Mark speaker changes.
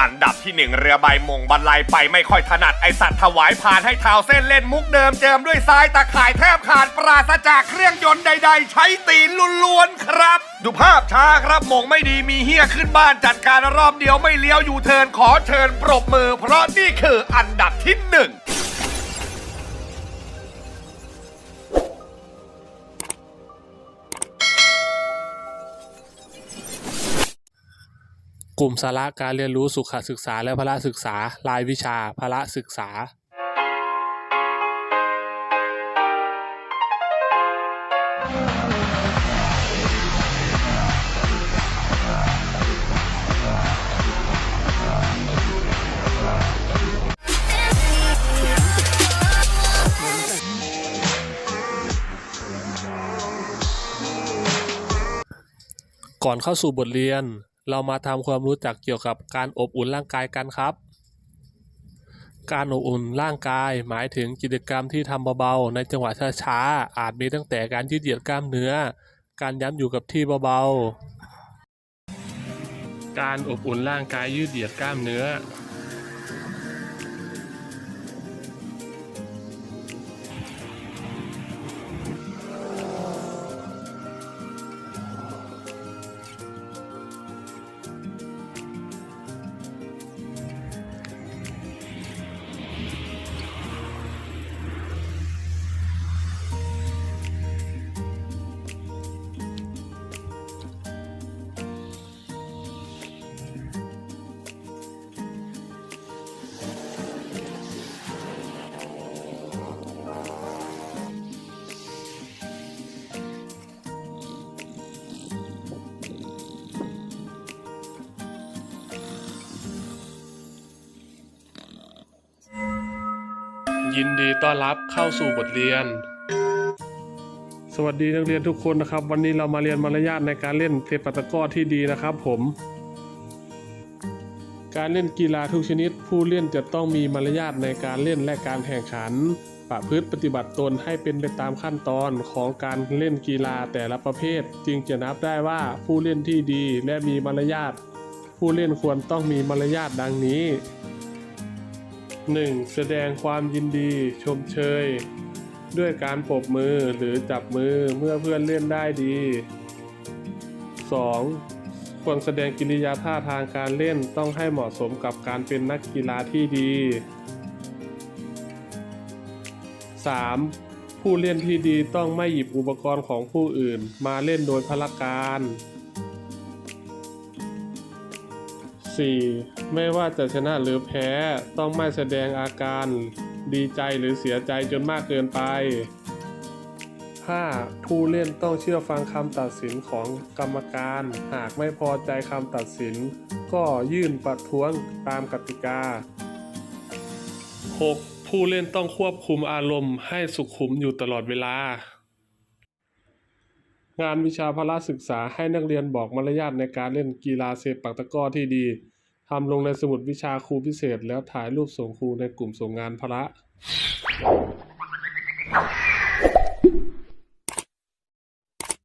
Speaker 1: อันดับที่หนึ่งเรือใบมงบรรลัยไปไม่ค่อยถนัดไอสัตว์ถวายผ่านให้เท้าเส้นเล่นมุกเดิมเจิมด้วยทรายตะข่ายแทบขาดปราศจากเครื่องยนต์ใด ๆ ใช้ตีนล้วนๆครับ ดูภาพช้าครับมงไม่ดีมีเฮี้ยขึ้นบ้านจัดการรอบเดียวไม่เลี้ยวอยู่เทินขอเชิญปรบมือ เพราะนี่คืออันดับที่หนึ่ง
Speaker 2: กลุ่มสาระการเรียนรู้สุขศึกษาและพละศึกษา รายวิชาพละศึกษา ก่อนเข้าสู่บทเรียน เรามาทำความรู้จักเกี่ยวกับการอบอุ่นร่างกายกันครับ การอบอุ่นร่างกายหมายถึงกิจกรรมที่ทำเบาๆในจังหวะช้าๆอาจมีตั้งแต่การยืดเหยียดกล้ามเนื้อ การย้ำอยู่กับที่เบาๆ การอบอุ่นร่างกายยืดเหยียดกล้ามเนื้อ ยินดีต้อนรับเข้าสู่บทเรียน สวัสดีนักเรียนทุกคนนะครับ วันนี้เรามาเรียนมารยาทในการเล่นเทปตะกร้อที่ดีนะครับผม การเล่นกีฬาทุกชนิด ผู้เล่นจะต้องมีมารยาทในการเล่นและการแข่งขันประพฤติปฏิบัติตนให้เป็นไปตามขั้นตอนของการเล่นกีฬาแต่ละประเภท จึงจะนับได้ว่าผู้เล่นที่ดีและมีมารยาท ผู้เล่นควรต้องมีมารยาทดังนี้ 1. แสดงความยินดีชมเชย ด้วยการปรบมือหรือจับมือเมื่อเพื่อนเล่นได้ดี 2. ควรแสดงกิริยาท่าทางการเล่นต้องให้เหมาะสมกับการเป็นนักกีฬาที่ดี 3. ผู้เล่นที่ดีต้องไม่หยิบอุปกรณ์ของผู้อื่นมาเล่นโดยพละการ 4. ไม่ว่าจะชนะหรือแพ้ต้องไม่แสดงอาการ ดีใจหรือเสียใจจนมากเกินไป 5. ผู้เล่นต้องเชื่อฟังคำตัดสินของกรรมการ หากไม่พอใจคำตัดสิน ก็ยื่นประท้วงตามกติกา 6. ผู้เล่นต้องควบคุมอารมณ์ให้สุขุมอยู่ตลอดเวลา งานวิชาพละศึกษาให้นักเรียนบอกมารยาทในการเล่นกีฬาเซปักตะก้อที่ดีทำลงในสมุดวิชาครูพิเศษ แล้วถ่ายรูปส่งครูในกลุ่มส่งงานพละ